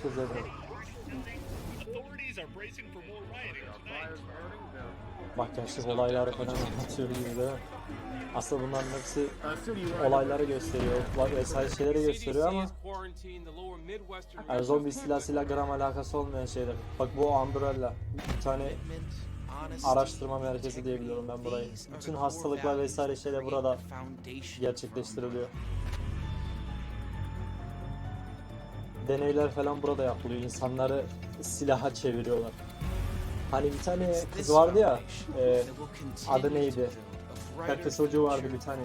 Tonight. Bak gençlik olayları falan anlatıyor gibi mi? Aslında bunların hepsi olayları gösteriyor, vesaire şeyleri gösteriyor ama yani zombi istilasıyla gram alakası olmayan şeyler. Bak bu Umbrella, bir tane araştırma merkezi diyebiliyorum ben burayı. Bütün hastalıklar vesaire şeyler burada gerçekleştiriliyor. Deneyler falan burada yapılıyor. İnsanları silaha çeviriyorlar. Hani bir tane kız vardı ya, e, adı neydi? Kız çocuğu vardı bir tane.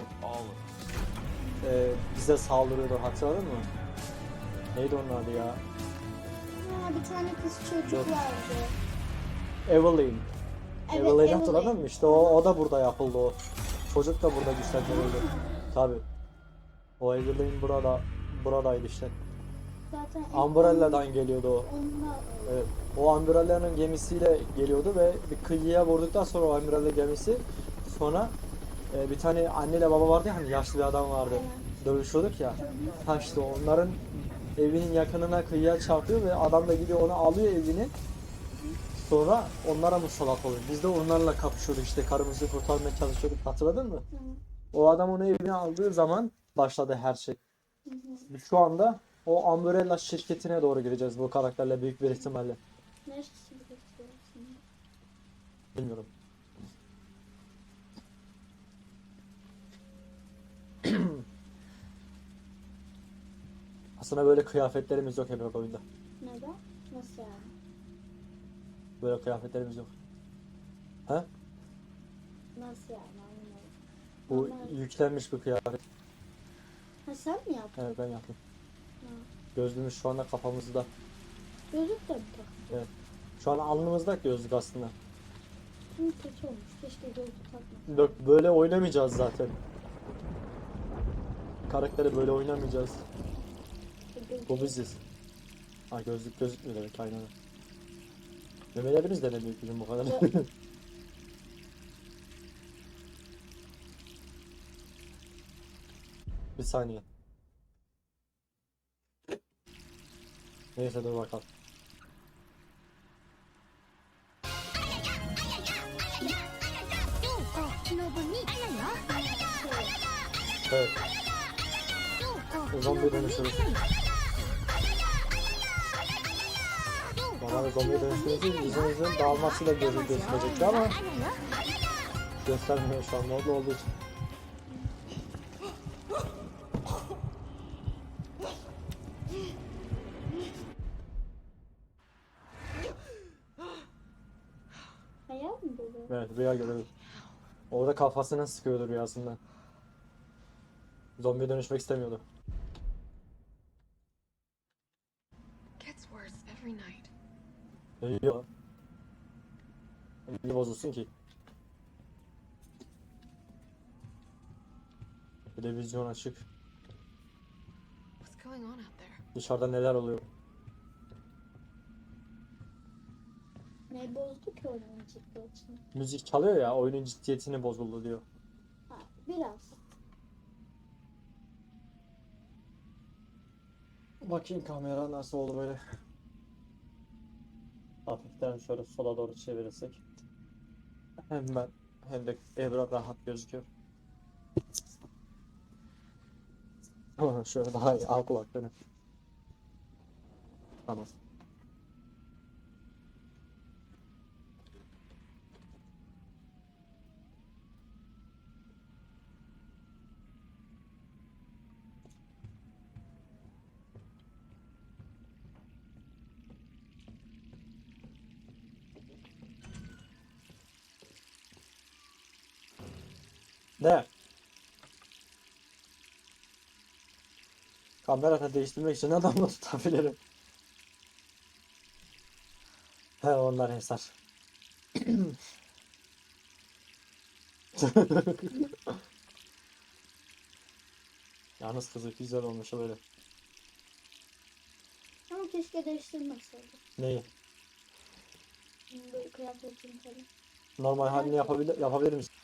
E, bize saldırıyordu hatırladın mı? Neydi onun adı ya? Ha, bir tane kız çocuk Yok. vardı. Evelyn. Evet, Evelyn hatırladın Evelyn. mı? İşte o, o da burada yapıldı o. Çocuk da burada güçlendirildi. Tabi. O Evelyn burada buradaydı işte. Zaten geliyordu o. Onunla Evet. O Umbrella'nın gemisiyle geliyordu ve bir kıyıya vurduktan sonra o Umbrella gemisi sonra e, bir tane anneyle baba vardı ya hani yaşlı bir adam vardı. Dövüşüyorduk ya. Ha işte onların evinin yakınına kıyıya çarpıyor ve adam da gidiyor onu alıyor evini. Sonra onlara musallat oluyor. Biz de onlarla kapışıyorduk işte karımızı kurtarmaya çalışıyorduk. Hatırladın mı? O adam onu evine aldığı zaman başladı her şey. Şu anda o Umbrella şirketine doğru gireceğiz bu karakterle büyük bir ihtimalle. neresi? Bilmiyorum. Aslında böyle kıyafetlerimiz yok Emre oyunda. Neden? Nasıl yani? Böyle kıyafetlerimiz yok. He? Nasıl yani anlamadım. Bu Normal. yüklenmiş bir kıyafet. Ha sen mi yaptın? Evet ben yaptım. Gözlüğümüz şu anda kafamızda. Gözlük de mi taktın? Şu an alnımızda gözlük aslında. Hı, kötü olmuş. Keşke gözlük takmasın. Yok böyle oynamayacağız zaten. Karakteri böyle oynamayacağız. Gözlük- Bu biziz. Ha gözlük gözükmüyor demek aynen. Memelerimiz de ne büyük bizim bu kadar. bir saniye. Neyse dur bakalım. Evet. Zombi dönüşürüz. Normalde zombiye dönüştüğünüzde yüzünüzün dağılmasıyla gözü gösterecekti ama göstermiyor şu an modlu olduğu için. Hayal mi bu? Evet rüya görüyor. Orada kafasını sıkıyordu rüyasında. Zombiye dönüşmek istemiyordu. Gets worse every night. Ya. Niye bozulsun ki? Televizyon açık. What's going on out there? Dışarıda neler oluyor? Ne bozdu ki oyunun ciddiyetini? Müzik çalıyor ya oyunun ciddiyetini bozuldu diyor. Ha, biraz. Bakayım kamera nasıl oldu böyle. Hafiften şöyle sola doğru çevirirsek. Hem ben hem de Ebra rahat gözüküyor. Şöyle daha iyi al kulaklarını. Tamam. Ne? Kamerada değiştirmek için adamı tutabilirim. He onlar hesar. Yalnız kızı güzel olmuş böyle. Ama keşke değiştirmeseydi. Neyi? Böyle kıyafetini falan. Normal halini yapabilir, yapabilir misin?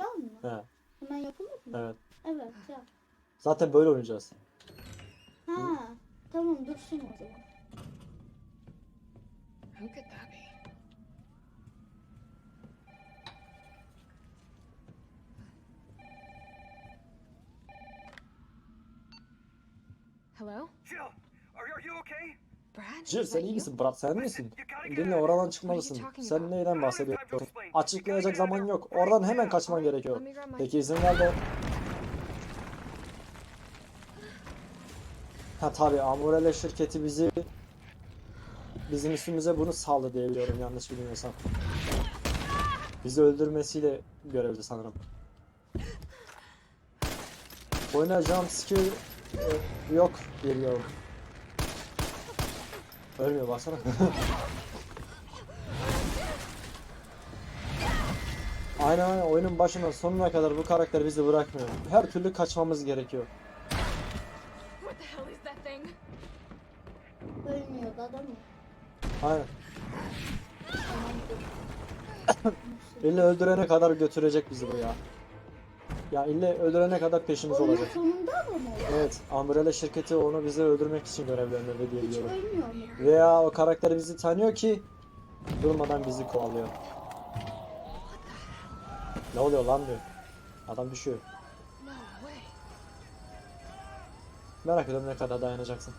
Şu an mı? He, Hemen yapılır mı? evet. Evet yap. Zaten böyle oynayacağız. Ha tamam Tamam dursun o zaman. Who could that be? Hello? Jill, are, are you okay? Brad? Jill sen iyi misin? Bırak sen misin? Dinle oradan çıkmalısın. Sen neyden bahsediyorsun? Açıklayacak zaman yok. Oradan hemen kaçman gerekiyor. Peki izin ver de... Ha tabi Amurele şirketi bizi bizim üstümüze bunu saldı diye biliyorum yanlış bilmiyorsam. Bizi öldürmesiyle görevli sanırım. Oyuna jumpscare e, yok biliyorum. Ölmüyor baksana. aynen aynen oyunun başından sonuna kadar bu karakter bizi bırakmıyor. Her türlü kaçmamız gerekiyor. Ölmüyordu adam mı? Aynen. İlle öldürene kadar götürecek bizi bu ya. Ya ille öldürene kadar peşimiz Oyunun olacak. sonunda mı mı? Evet, Umbrella şirketi onu bizi öldürmek için görevlendirdi diye Hiç biliyorum. ölmüyor mu? Veya o karakter bizi tanıyor ki durmadan bizi kovalıyor. Ne oluyor lan diyor. Adam düşüyor. Merak ediyorum ne kadar dayanacaksın.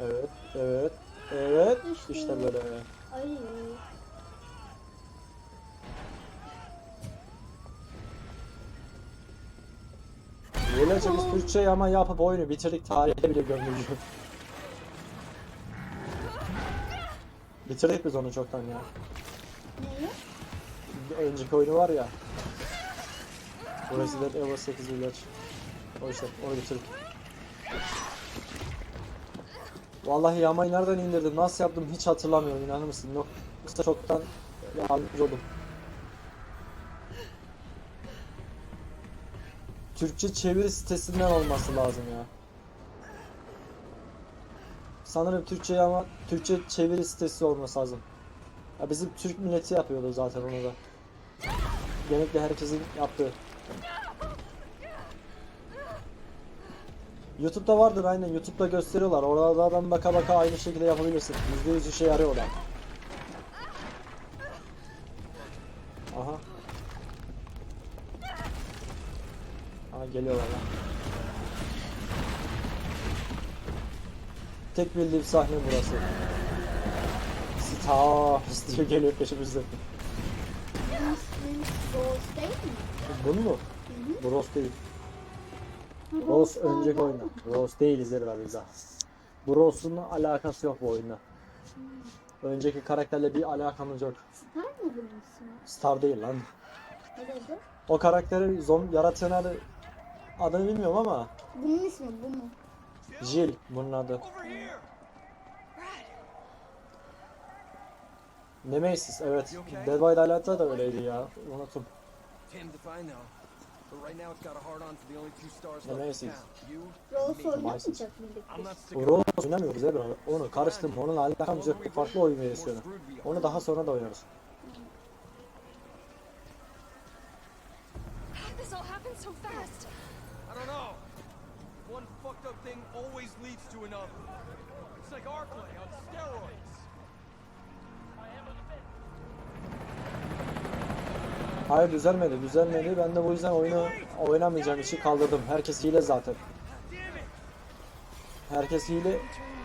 Evet, evet, evet. İşte böyle. Ay. Böylece biz Türkçe yama yapıp oyunu bitirdik tarihe bile gömülüyor. Bitirdik biz onu çoktan ya. Neyi? Önceki oyunu var ya. Resident Evil 8 Village. O işte onu bitirdik. Vallahi yamayı nereden indirdim, nasıl yaptım hiç hatırlamıyorum inanır mısın? Yok, işte çoktan yardımcı oldum. Türkçe çeviri sitesinden olması lazım ya. Sanırım Türkçe ama Türkçe çeviri sitesi olması lazım. Ya bizim Türk milleti yapıyordu zaten onu da. Genellikle herkesin yaptığı. YouTube'da vardır aynen YouTube'da gösteriyorlar. Oralardan baka baka aynı şekilde yapabilirsin. %100 işe yarıyor o da. Aha. Aha geliyorlar lan. Tek bildiğim sahne burası. Stars diye geliyor peşimizde. Bunu mu? Bu Rose değil. Rose önceki oyunda. Rose değil izleri bize. Bu Rose'un alakası yok bu oyunda. Önceki karakterle bir alakamız yok. Star mı bunun ismi? Star değil lan. O karakteri zom yaratan adı adını bilmiyorum ama Bunun ismi bu mu? Jill bunun adı. Nemesis evet. Dead by Daylight'ta da öyleydi ya. Unuttum. Damned if I know. But right now it's got a hard on to the only two stars Let left me in see. town. You, Rose me. oynamayacak mıydık Rose oynamıyoruz Ebru. Onu karıştırdım. Onunla alakamız yok. Farklı oyun versiyonu. Onu daha sonra da oynarız. How did this all happen so fast? Don't know. One fucked up thing always leads to another. It's like Arclay on steroids. Hayır düzelmedi, düzelmedi. Ben de bu yüzden oyunu oynamayacağım işi kaldırdım. Herkes hile zaten. Herkes hile.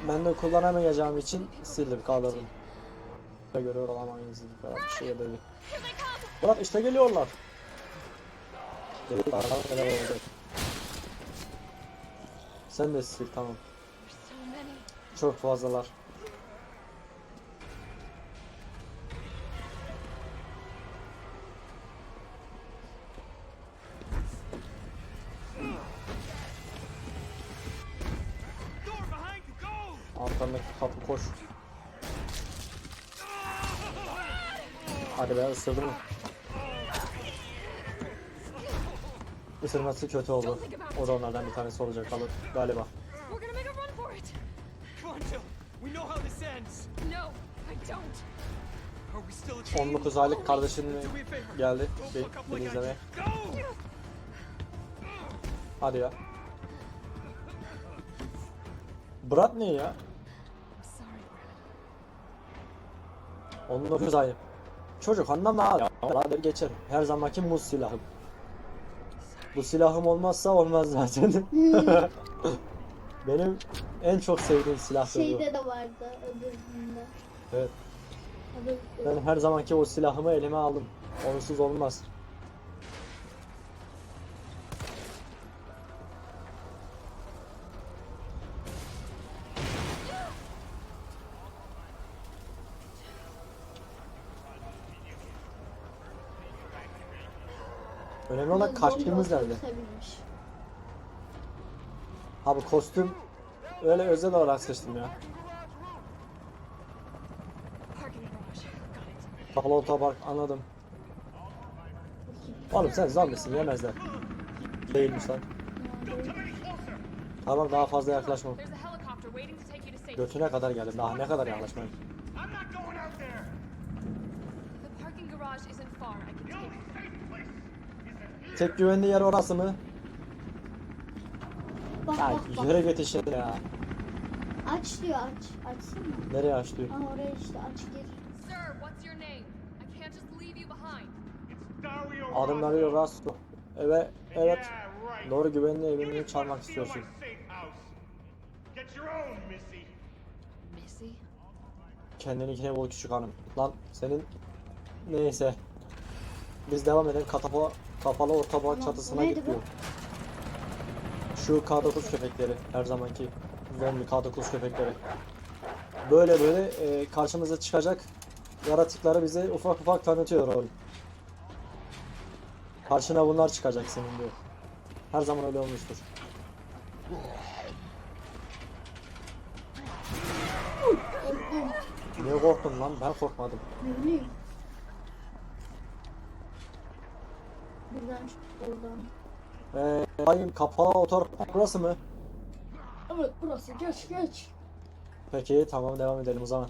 Ben de kullanamayacağım için sildim, kaldırdım. Da görüyor olamayız falan bir şey dedi. Bırak işte geliyorlar. Geliyorlar. Sen de sil tamam. Çok fazlalar. Arkandaki kapı koş. Hadi be ısırdı mı? Kaçırması kötü oldu. O da onlardan bir tanesi olacak alır galiba. On dokuz aylık kardeşin geldi beni şey, izlemeye. Hadi ya. Brad ne ya? 19 ay. Çocuk anlamaz. Beraber geçer. Her zamanki muz silahı. Bu silahım olmazsa olmaz zaten. Benim en çok sevdiğim silah bu. Şeyde de vardı öbüründe. Evet. Öbür, Ben her zamanki o silahımı elime aldım. Onsuz olmaz. Kaçtığımız nerede? bu kostüm öyle özel olarak seçtim ya. Kapalı otopark anladım. Oğlum sen zombisin yemezler. Değilmiş lan. Tamam daha fazla yaklaşma. Götüne kadar geldim. Daha ne kadar yaklaşmayayım. Tek güvenli yer orası mı? Bak Ya bak bak. yere götüşün ya. Aç diyor aç. Açsana. Nereye aç diyor. Aa oraya işte aç gir. Sir, what's your name? I can't just leave you behind. It's Dario Adım Rossi. Dario Rastro. Evet, evet. Doğru güvenli evini çalmak istiyorsun. Missy? Kendininkine bul küçük hanım. Lan senin neyse. Biz devam edelim. Kapalı, kapalı orta bağ çatısına neydi gidiyor. Şu K9 köpekleri her zamanki zombi K9 köpekleri. Böyle böyle e, karşımıza çıkacak yaratıkları bize ufak ufak tanıtıyor oyun. Karşına bunlar çıkacak senin diyor. Her zaman öyle olmuştur. Niye korktun lan? Ben korkmadım. Ne bileyim. Buradan oradan. Eee bayım kapalı otopark burası mı? Evet burası geç geç. Peki tamam devam edelim o zaman.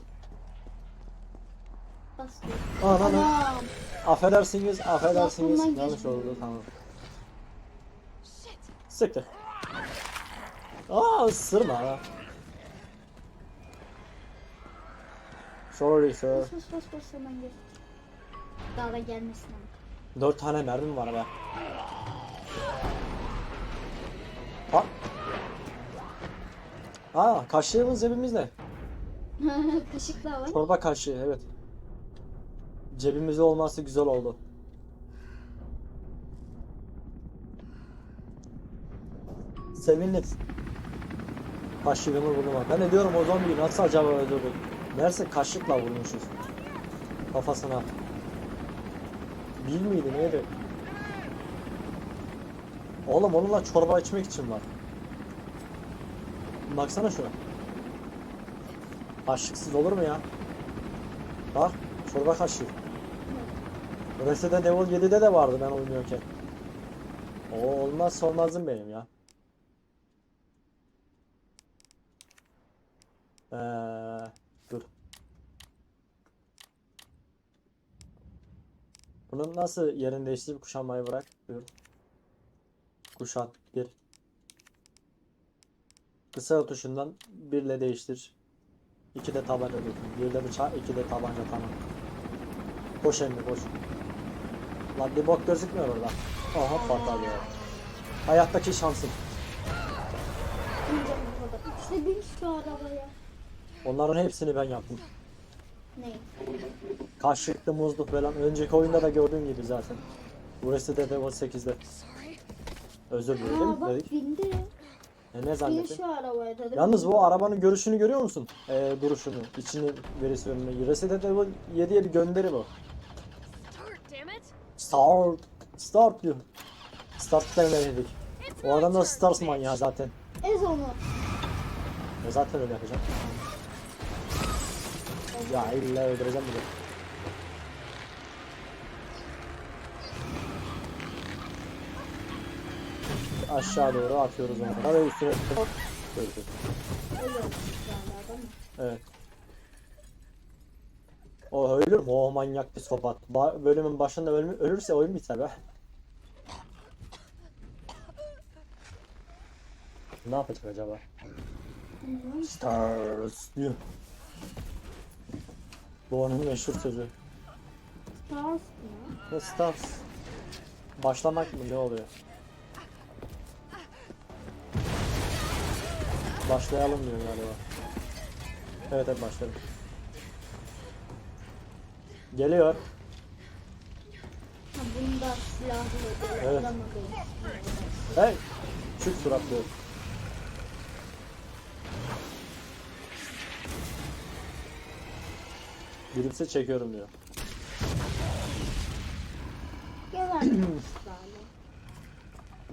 Bas diyor. Ananı. Anam. Affedersiniz, affedersiniz. Aklımdan Yanlış geçmiyor. oldu tamam. Siktir. Aa ısırma. Sorry sir. Bas bas bas bas hemen gel. Daha da gelmesin ama. Dört tane mermim var be. Ha. Aa kaşığımız cebimizde. Kaşık da var. Çorba kaşığı evet. Cebimizde olması güzel oldu. Sevindim. Kaşığımı bulma. Ben de diyorum o zombiyi nasıl acaba öldürdük? Meğerse kaşıkla vurmuşuz. Kafasına. Bil miydi neydi? Oğlum onunla çorba içmek için var. Baksana şuna. Kaşıksız olur mu ya? Bak çorba kaşığı. Resident Evil 7'de de vardı ben oynuyorken. O olmazsa olmazım benim ya. Ee, dur. Bunun nasıl yerini değiştirip kuşanmayı bırak. Buyur. Kuşat 1. Kısa tuşundan 1 ile değiştir. 2 de tabanca dur. 1 de bıçak, 2 de tabanca tamam. Koş emmi koş. Lan bir bok gözükmüyor orada. Aha patladı ya. Hayattaki şansım. İşte bin şu arabaya. Onların hepsini ben yaptım. Ne? Kaşıklı muzlu falan. Önceki oyunda da gördüğün gibi zaten. Bu Resident Evil 8'de. Sorry. Özür Aa dilerim bak dedik. bindi. E, ne Bin zannettin? şu arabaya dedim. Yalnız bu arabanın görüşünü görüyor musun? Ee, duruşunu, içini, verisi önüne. Resident Evil 7'ye bir gönderi bu. Start, damn it! Start, start diyor. Start demedik. It's O adam da turn, Stars bitch. manyağı zaten. Ez onu. E zaten öyle yapacağım. Ya illa öldüreceğim de. Aşağı doğru atıyoruz onu. Ve üstüne öldü. Evet. O ölür mü? O manyak psikopat. Ba bölümün başında ölmü ölürse oyun biter be. Ne yapacak acaba? Stars diyor. Onun meşhur sözü. Stars mı? Ne stars? Başlamak mı ne oluyor? Başlayalım diyor galiba. Evet evet başlayalım. Geliyor. Ha bunda silahlı Evet. Hey! Çık suratlı. Birimse çekiyorum diyor.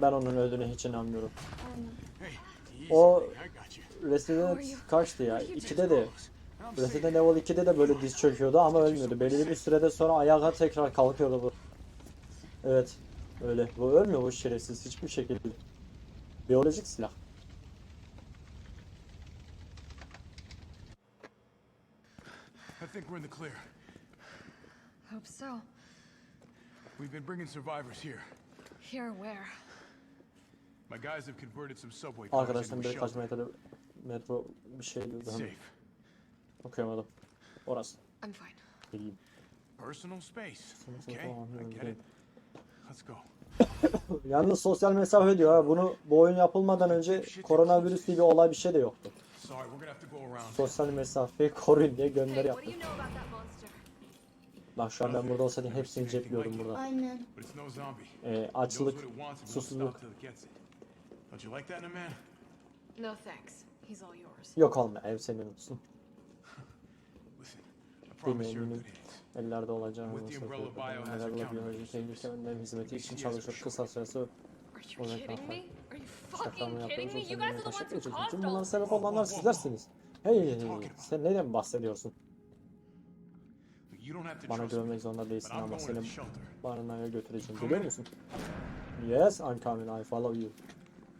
Ben onun öldüğüne hiç inanmıyorum. O. Resident kaçtı ya? 2'de de Resident Evil 2'de de böyle diz çöküyordu ama ölmüyordu. Belirli bir sürede sonra ayağa tekrar kalkıyordu bu. Evet. Öyle. Bu ölmüyor bu şerefsiz hiçbir şekilde. Biyolojik silah. Think we're in the clear. Hope so. We've been bringing survivors here. Here, where? My guys have converted some subway cars Arkadaşlar birkaç shelter. metre metro bir şey diyordu. Hani Safe. okuyamadım. Orası. I'm fine. İyiyim. Personal space. Okay, I get it. Let's go. Yalnız sosyal mesafe diyor ha. Bunu bu oyun yapılmadan önce koronavirüs gibi olay bir şey de yoktu. Sorry, we're gonna have to go around. Sosyal mesafeyi koruyun diye gönder Hey, what do yaptı. you know about that monster? Bak şu an ben burada olsaydım hepsini cepliyordum burada. Aynen. But it's no zombie. Ee, açlık, susuzluk. stop till it gets it. Don't you like that in a man? No thanks. He's all yours. Yok olma ev senin olsun. Hands. Ellerde olacağını söylüyorum. Umbrella Biohazard Nelerle Countermeasures biyolojik tehlike önlem hizmeti için çalışıyor. Kısa süresi Are you Olacak guys are the ones who caused Tüm this. sebep olanlar sizlersiniz. Hey, sen neden bahsediyorsun? Look, You don't have to Bana güvenmek zorunda değilsin I'm ama going to seni barınağa götüreceğim. Biliyor musun? Yes, I'm coming. I follow you.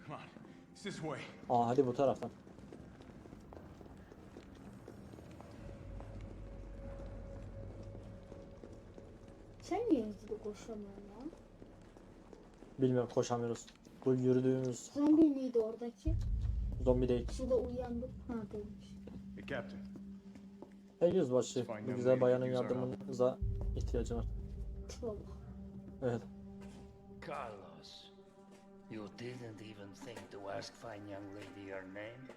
Come on, it's this way. Aa hadi bu taraftan. Sen niye hızlı koşamıyorsun lan? Bilmiyorum koşamıyoruz. Bu yürüdüğümüz Zombi miydi oradaki? zombi değil. Şurada uyandım. Ha değilmiş. Hey, Captain. Hey yüzbaşı, bu güzel bayanın yardımınıza ihtiyacım var. Valla. Evet. Carlos, you didn't even think to ask fine young lady her name?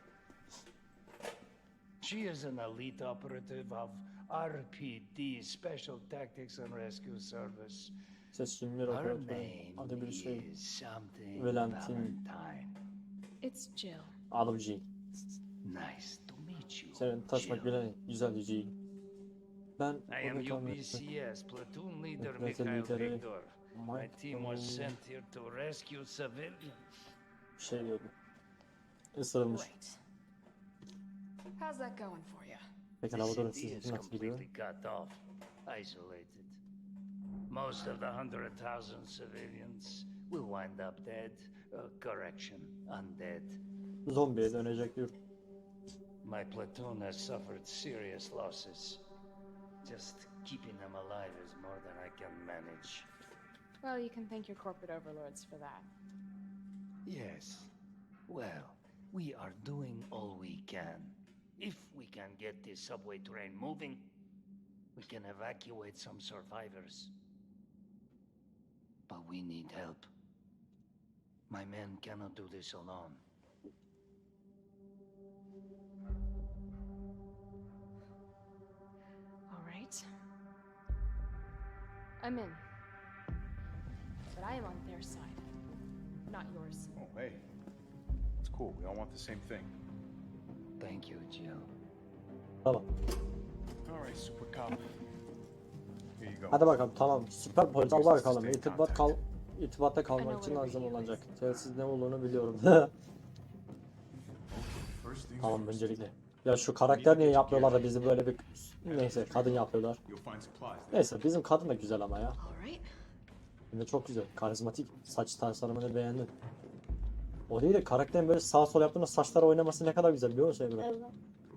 She is an elite operative of RPD, Special Tactics and Rescue Service. Seçimli name Adı bir şey. is something Valentin. Valentine. It's Jill. Adım G. Nice to meet you. Senin taşmak Jill. bile güzel bir G. Ben I am. UBCS platoon leader Mikhail Victor. My team was sent here to rescue civilians. bir şey diyordu. Isırılmış. Great. How's that going for you? Peki The city is completely cut off, isolated. Most of the hundred thousand civilians will wind up dead. Uh, correction, undead. Zombiye dönecek diyor. My platoon has suffered serious losses. Just keeping them alive is more than I can manage. Well, you can thank your corporate overlords for that. Yes. Well, we are doing all we can. If we can get this subway train moving, we can evacuate some survivors. But we need help. My men cannot do this alone. All right. I'm in. But I am on their side, not yours. Oh, hey. It's cool. We all want the same thing. Thank you, Jill. Hello. All right, super cop. Hadi bakalım tamam. Süper polis al bakalım. İrtibat kal irtibatta kalmak için lazım olacak. Telsiz ne olduğunu biliyorum. Tamam öncelikle. Ya şu karakter niye yapıyorlar da bizi böyle bir neyse kadın yapıyorlar. Neyse bizim kadın da güzel ama ya. De çok güzel. Karizmatik. Saç tasarımını beğendim. O değil de karakterin böyle sağ sol yaptığında saçları oynaması ne kadar güzel biliyor musun Emre? Evet.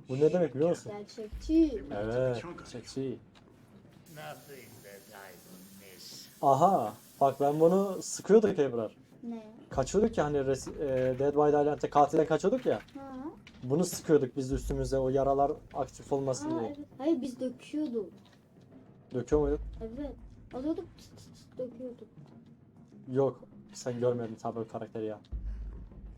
Bu ne demek biliyor musun? Gerçekçi. Evet. Seksi. Nothing that I will miss. Aha. Bak ben bunu sıkıyorduk Ebrar. Ne? Kaçıyorduk ya hani res- e, Dead by Daylight'te katile kaçıyorduk ya. Ha? Bunu sıkıyorduk biz üstümüze o yaralar aktif olmasın Aa, diye. evet. Hayır biz döküyorduk. Döküyor muyduk? Evet. Alıyorduk tıs tıs tıs döküyorduk. Yok. Sen görmedin tabii o karakteri ya.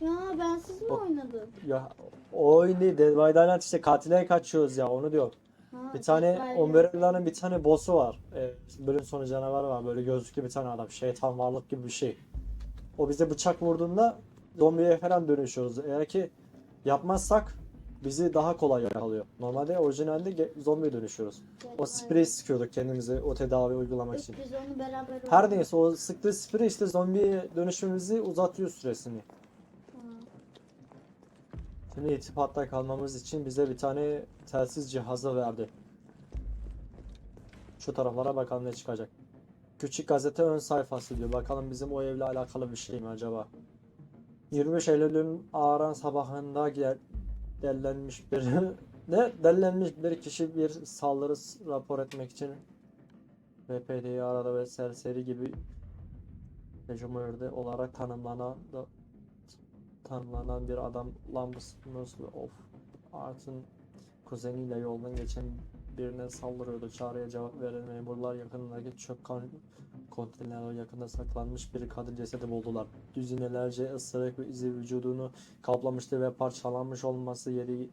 Ya ben siz mi O- oynadım? Ya oyun değil. Dead by Daylight işte katile kaçıyoruz ya onu diyor. Ha, Bir tane Umbrella'nın bir tane boss'u var. Ee, bölüm sonu canavarı var. Böyle gözlüklü bir tane adam. Şeytan varlık gibi bir şey. O bize bıçak vurduğunda zombiye falan dönüşüyoruz. Eğer ki yapmazsak bizi daha kolay yakalıyor. Normalde orijinalde zombiye dönüşüyoruz. O spreyi sıkıyorduk kendimize o tedavi uygulamak için. Biz onu beraber Her neyse o sıktığı sprey işte zombiye dönüşümümüzü uzatıyor süresini. Şimdi irtibatta kalmamız için bize bir tane telsiz cihazı verdi. Şu taraflara bakalım ne çıkacak. Küçük gazete ön sayfası diyor. Bakalım bizim o evle alakalı bir şey mi acaba? 25 Eylül'ün ağaran sabahında gel dellenmiş bir ne dellenmiş bir kişi bir saldırı rapor etmek için VPD'yi aradı ve serseri gibi Mecmur'da olarak tanımlanan tanımlanan bir adam Lambus of Art'ın kuzeniyle yoldan geçen birine saldırıyordu. Çağrıya cevap veren memurlar yakınındaki çöp kan konteynerler yakında saklanmış bir kadın cesedi buldular. Düzinelerce ısırık izi vücudunu kaplamıştı ve parçalanmış olması yedi,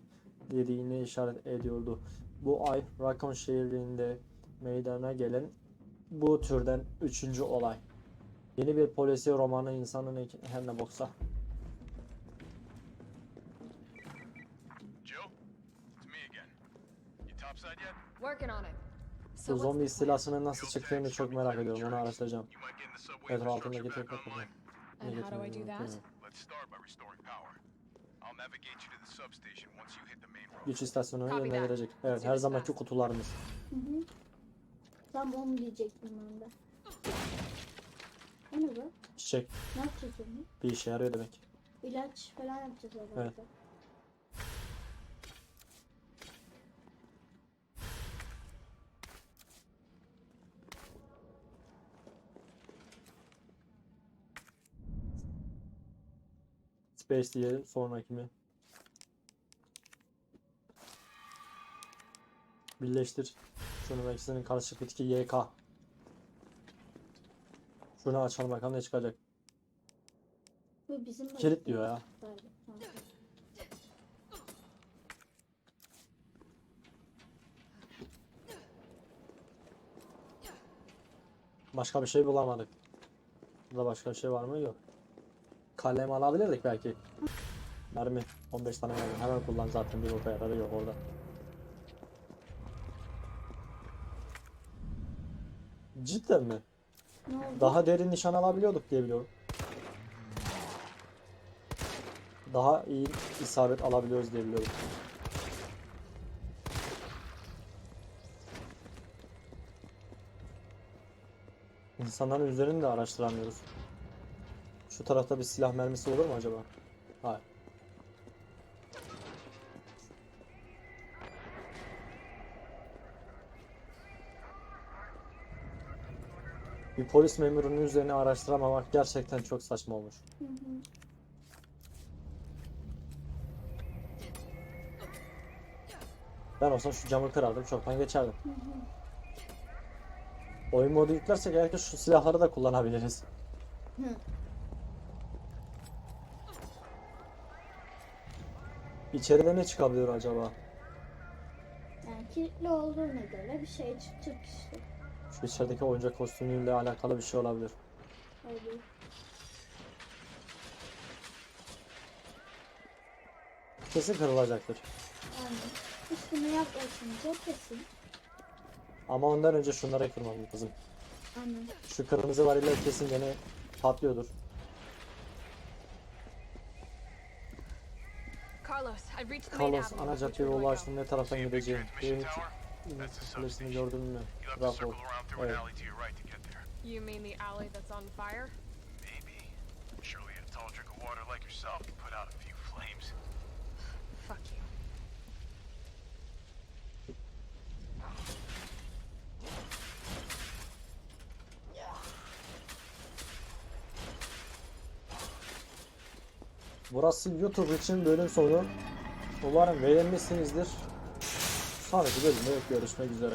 yediğini işaret ediyordu. Bu ay Raccoon şehrinde meydana gelen bu türden üçüncü olay. Yeni bir polisiye romanı insanın her ne boksa. Bu zombi istilasının nasıl çıktığını çok merak ediyorum. Onu araştıracağım. Metro altındaki tek kapı. online. And how do I do that? Let's start by restoring power. I'll navigate you to the substation once you hit the main road. Güç istasyonuna yönlendirecek. Evet her zamanki kutularımız. Hı hı. Tam onu diyecektim ben de. Ne bu? Çiçek Ne yapacağız onu? bir işe yarıyor demek. İlaç falan yapacağız herhalde. Evet. Space diyelim sonraki mi? Birleştir. Şunu ve ikisinin karışık bitki YK. Şunu açalım bakalım ne çıkacak. Bu bizim Kilit diyor ya. Başka bir şey bulamadık. Burada başka bir şey var mı? Yok. Kalem alabilirdik belki. Mermi. 15 tane mermi. Hemen kullan zaten bir orta yararı yok orada. Cidden mi? Daha derin nişan alabiliyorduk diye biliyorum. Daha iyi isabet alabiliyoruz diye biliyorum. İnsanların üzerini de araştıramıyoruz. Şu tarafta bir silah mermisi olur mu acaba? Hayır. Bir polis memurunun üzerini araştıramamak gerçekten çok saçma olmuş. Hı hı. Ben olsam şu camı kırardım, çoktan geçerdim. Hı hı. Oyun modu yüklersek belki şu silahları da kullanabiliriz. Hı. İçeride ne çıkabilir acaba? Yani kilitli olduğuna göre bir şey çıkacak işte. Şu içerideki oyuncak kostümüyle alakalı bir şey olabilir. Hadi. Kesin kırılacaktır. Aynen. Üstüne yaklaşınca kesin. Ama ondan önce şunları kırmam kızım. Aynen. Şu kırmızı variller kesin gene patlıyordur. Carlos, I've reached the main Carlos avenue. ana caddeye ulaştım ne taraftan gideceğim? Benim tower? That's the kulesini gördün mü? An Evet. You mean the alley that's on fire? Maybe. Surely a tall drink of water like yourself can put out a Burası YouTube için bölüm sonu. Umarım beğenmişsinizdir. Sonraki bölümde görüşmek üzere.